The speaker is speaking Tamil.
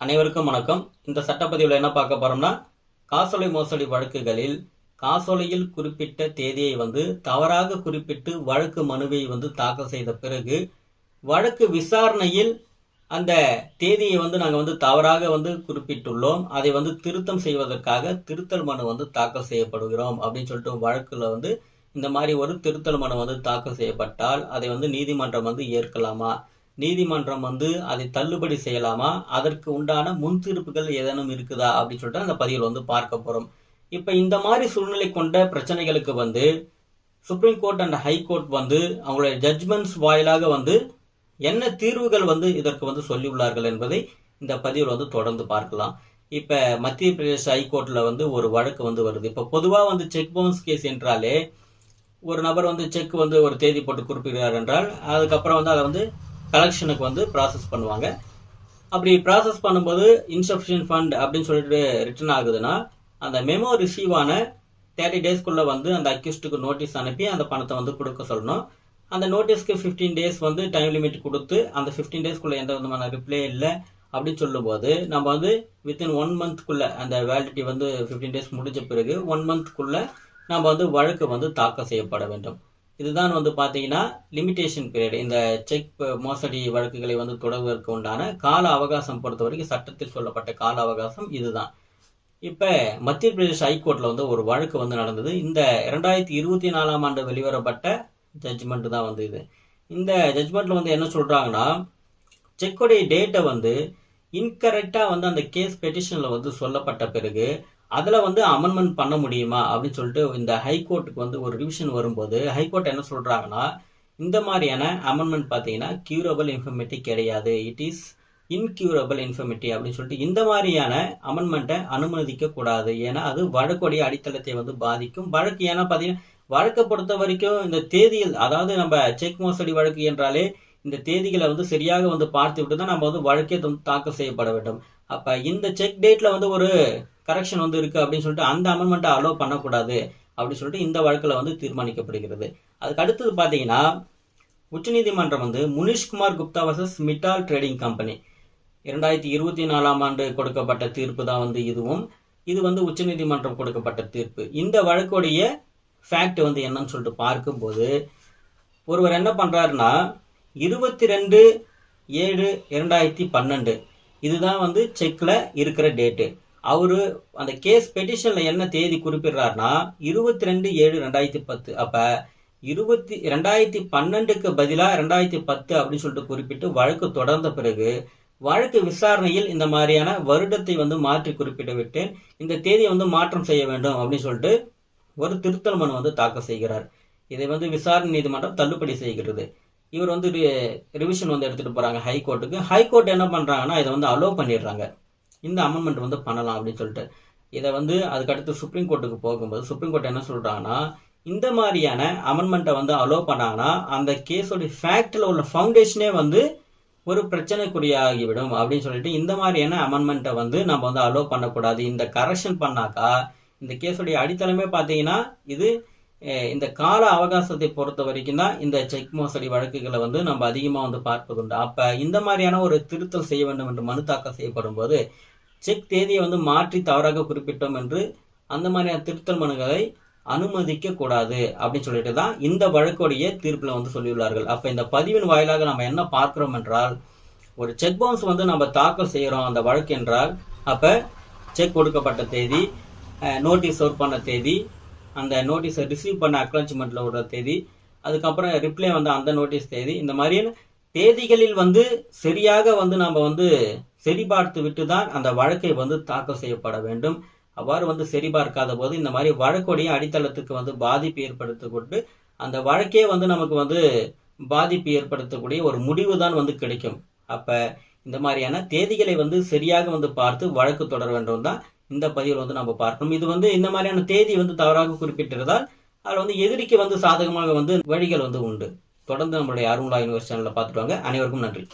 அனைவருக்கும் வணக்கம். இந்த சட்டப்பதிவில் என்ன பார்க்க போறோம்னா காசோலை மோசடி வழக்குகளில் காசோலையில் குறிப்பிட்ட தேதியை வந்து தவறாக குறிப்பிட்டு வழக்கு மனுவை வந்து தாக்கல் செய்த பிறகு வழக்கு விசாரணையில் அந்த தேதியை வந்து நாங்கள் வந்து தவறாக வந்து குறிப்பிட்டுள்ளோம். அதை வந்து திருத்தம் செய்வதற்காக திருத்தல் மனு வந்து தாக்கல் செய்யப்படுகிறோம் அப்படின்னு சொல்லிட்டு வழக்கில் வந்து இந்த மாதிரி ஒரு திருத்தல் மனு வந்து தாக்கல் செய்யப்பட்டால் அதை வந்து நீதிமன்றம் வந்து ஏற்கலாமா? நீதிமன்றம் வந்து அதை தள்ளுபடி செய்யலாமா? அதற்கு உண்டான முன் தீர்ப்புகள் ஏதேனும் இருக்குதா? அப்படின்னு சொல்லிட்டு அந்த பதிவில் வந்து பார்க்க போகிறோம் இப்போ இந்த மாதிரி சூழ்நிலை கொண்ட பிரச்சனைகளுக்கு வந்து supreme court and high court வந்து அவங்களுடைய ஜட்ஜ்மெண்ட்ஸ் வாயிலாக வந்து என்ன தீர்வுகள் வந்து இதற்கு வந்து சொல்லியுள்ளார்கள் என்பதை இந்த பதிவில் வந்து தொடர்ந்து பார்க்கலாம். இப்போ மத்திய பிரதேச ஹைகோர்ட்டில் வந்து ஒரு வழக்கு வந்து வருது. இப்போ பொதுவாக வந்து செக் பவுன்ஸ் கேஸ் என்றாலே ஒரு நபர் வந்து செக் வந்து ஒரு தேதி போட்டு குறிப்பிடுகிறார் என்றால் அதுக்கப்புறம் வந்து அதை வந்து கலெக்ஷனுக்கு வந்து ப்ராசஸ் பண்ணுவாங்க. அப்படி ப்ராசஸ் பண்ணும்போது இன்சஃபிஷியன்ட் ஃபண்ட் அப்படின்னு சொல்லிட்டு ரிட்டர்ன் ஆகுதுன்னா அந்த மெமோ ரிசீவ் ஆன தேர்ட்டி டேஸ்க்குள்ளே வந்து அந்த அக்யூஸ்டுக்கு நோட்டீஸ் அனுப்பி அந்த பணத்தை வந்து கொடுக்க சொல்லணும். அந்த நோட்டீஸ்க்கு ஃபிஃப்டீன் டேஸ் வந்து டைம் லிமிட் கொடுத்து அந்த ஃபிஃப்டீன் டேஸ்க்குள்ளே எந்த விதமான ரிப்ளை இல்லை அப்படின்னு சொல்லும்போது நம்ம வந்து வித்தின் ஒன் மந்த்க்குள்ளே அந்த வேலிடிட்டி வந்து ஃபிஃப்டீன் டேஸ் முடிஞ்ச பிறகு ஒன் மந்த்க்குள்ளே நம்ம வந்து வழக்கு வந்து தாக்கல் செய்யப்பட வேண்டும். இதுதான் வந்து பார்த்தீங்கன்னா லிமிடேஷன் பீரியட் இந்த செக் மோசடி வழக்குகளை வந்து தொடர்வதற்கு உண்டான கால அவகாசம் பொறுத்த வரைக்கும் சட்டத்தில் சொல்லப்பட்ட கால அவகாசம் இதுதான். இப்போ மத்திய பிரதேஷ் ஹைகோர்ட்டில் வந்து ஒரு வழக்கு வந்து நடந்தது. இந்த ரெண்டாயிரத்தி இருபத்தி நாலாம் ஆண்டு வெளிவரப்பட்ட ஜட்ஜ்மெண்ட் தான் வந்து இது. இந்த ஜட்ஜ்மெண்ட்டில் வந்து என்ன சொல்கிறாங்கன்னா செக்குடைய டேட்டை வந்து இன்கரெக்டாக வந்து அந்த கேஸ் பெட்டிஷனில் வந்து சொல்லப்பட்ட பிறகு அதில் வந்து அமெண்ட்மெண்ட் பண்ண முடியுமா அப்படின்னு சொல்லிட்டு இந்த ஹைகோர்ட்டுக்கு வந்து ஒரு ரிவிஷன் வரும்போது ஹைகோர்ட் என்ன சொல்கிறாங்கன்னா இந்த மாதிரியான அமெண்ட்மெண்ட் பார்த்தீங்கன்னா கியூரபிள் இன்ஃபர்மேட்டி கிடையாது. இட் இஸ் இன்கியூரபிள் இன்ஃபர்மேட்டி அப்படின்னு சொல்லிட்டு இந்த மாதிரியான அமெண்ட்மெண்ட்டை அனுமதிக்க கூடாது. ஏன்னா அது வழக்குடைய அடித்தளத்தை வந்து பாதிக்கும். வழக்கு ஏன்னா பார்த்தீங்கன்னா வழக்கை பொறுத்த வரைக்கும் இந்த தேதியில் அதாவது நம்ம செக் மோசடி வழக்கு என்றாலே இந்த தேதிகளை வந்து சரியாக வந்து பார்த்து விட்டு தான் நம்ம வந்து வழக்கே தாக்கல் செய்யப்பட வேண்டும். அப்போ இந்த செக் டேட்டில் வந்து ஒரு கரெக்ஷன் வந்து இருக்குது அப்படின்னு சொல்லிட்டு அந்த அமெண்ட்மெண்ட்டை அலோவ் பண்ணக்கூடாது அப்படின்னு சொல்லிட்டு இந்த வழக்கில் வந்து தீர்மானிக்கப்படுகிறது. அதுக்கு அடுத்தது பார்த்தீங்கன்னா உச்சநீதிமன்றம் வந்து Munish Kumar Gupta versus Mittal trading company இரண்டாயிரத்தி இருபத்தி நாலாம் ஆண்டு கொடுக்கப்பட்ட தீர்ப்பு தான் வந்து இதுவும். இது வந்து உச்சநீதிமன்றம் கொடுக்கப்பட்ட தீர்ப்பு. இந்த வழக்குடைய ஃபேக்ட் வந்து என்னன்னு சொல்லிட்டு பார்க்கும்போது ஒருவர் என்ன பண்ணுறாருன்னா இருபத்தி ரெண்டு ஏழு இரண்டாயிரத்தி பன்னெண்டு. இதுதான் வந்து செக்கில் இருக்கிற டேட்டு அவர் அந்த கேஸ் பெட்டிஷனில் என்ன தேதி குறிப்பிடுறாருன்னா இருபத்தி ரெண்டு ஏழு ரெண்டாயிரத்தி பத்து. அப்போ இருபத்தி ரெண்டாயிரத்தி பன்னெண்டுக்கு பதிலாக ரெண்டாயிரத்தி பத்து அப்படின்னு சொல்லிட்டு குறிப்பிட்டு வழக்கு தொடர்ந்த பிறகு வழக்கு விசாரணையில் இந்த மாதிரியான வருடத்தை வந்து மாற்றி குறிப்பிட்டு விட்டு இந்த தேதியை வந்து மாற்றம் செய்ய வேண்டும் அப்படின்னு சொல்லிட்டு ஒரு திருத்தல் மனு வந்து தாக்கல் செய்கிறார். இதை வந்து விசாரணை நீதிமன்றம் தள்ளுபடி செய்கிறது. இவர் வந்து ரிவிஷன் வந்து எடுத்துகிட்டு போகிறாங்க ஹைகோர்ட்டுக்கு. ஹைகோர்ட் என்ன பண்ணுறாங்கன்னா இதை வந்து அலோவ் பண்ணிடுறாங்க. இந்த அமெண்ட்மெண்ட் வந்து பண்ணலாம் அப்படின்னு சொல்லிட்டு. இதை வந்து அதுக்கடுத்து சுப்ரீம் கோர்ட்டுக்கு போகும்போது சுப்ரீம் கோர்ட் என்ன சொல்கிறாங்கன்னா இந்த மாதிரியான அமெண்ட்மெண்ட்டை வந்து அலோவ் பண்ணாங்கன்னா அந்த கேஸோடைய ஃபேக்டில் உள்ள ஃபவுண்டேஷனே வந்து ஒரு பிரச்சனைக்குரியாகிவிடும் அப்படின்னு சொல்லிட்டு இந்த மாதிரியான அமெண்ட்மெண்ட்டை வந்து நம்ம வந்து அலோவ் பண்ணக்கூடாது. இந்த கரெக்ஷன் பண்ணாக்கா இந்த கேஸுடைய அடித்தளமே பார்த்தீங்கன்னா இது இந்த கால அவகாசத்தை பொறுத்த வரைக்கும் தான் இந்த செக் மோசடி வழக்குகளை வந்து நம்ம அதிகமாக வந்து பார்ப்பதுண்டு அப்போ இந்த மாதிரியான ஒரு திருத்தல் செய்ய வேண்டும் என்று மனு தாக்கல் செய்யப்படும் போது செக் தேதியை வந்து மாற்றி தவறாக குறிப்பிட்டோம் என்று அந்த மாதிரியான திருத்தல் மனுகளை அனுமதிக்க கூடாது அப்படின்னு சொல்லிட்டு தான் இந்த வழக்குடைய தீர்ப்பில் வந்து சொல்லியுள்ளார்கள். அப்போ இந்த பதிவின் வாயிலாக நம்ம என்ன பார்க்கிறோம் என்றால் ஒரு செக் பவுன்ஸ் வந்து நம்ம தாக்கல் செய்கிறோம் அந்த வழக்கு என்றால் அப்போ செக் கொடுக்கப்பட்ட தேதி நோட்டீஸ் ஒர்க் பண்ண தேதி அந்த நோட்டீஸை ரிசீவ் பண்ண அக்னாலஜ்மெண்ட்டில் விடுற தேதி அதுக்கப்புறம் ரிப்ளை வந்து அந்த நோட்டீஸ் தேதி இந்த மாதிரியான தேதிகளில் வந்து சரியாக வந்து நம்ம வந்து சரிபார்த்து விட்டு தான் அந்த வழக்கை வந்து தாக்கல் செய்யப்பட வேண்டும். அவ்வாறு வந்து சரிபார்க்காத போது இந்த மாதிரி வழக்குடைய அடித்தளத்துக்கு வந்து பாதிப்பு ஏற்படுத்தி கொண்டு அந்த வழக்கே வந்து நமக்கு வந்து பாதிப்பு ஏற்படுத்தக்கூடிய ஒரு முடிவு தான் வந்து கிடைக்கும். அப்போ இந்த மாதிரியான தேதிகளை வந்து சரியாக வந்து பார்த்து வழக்கு தொடர வேண்டும் தான் இந்த பதிவில் வந்து நம்ம பார்க்கணும். இது வந்து இந்த மாதிரியான தேதி வந்து தவறாக குறிப்பிட்டிருந்தால் அதில் வந்து எதிரிக்கு வந்து சாதகமாக வந்து வழிகள் வந்து உண்டு. தொடர்ந்து நம்மளுடைய அருண்லா யூனிவர்ஸ் சேனலில் பார்த்துட்டு வாங்க. அனைவருக்கும் நன்றி.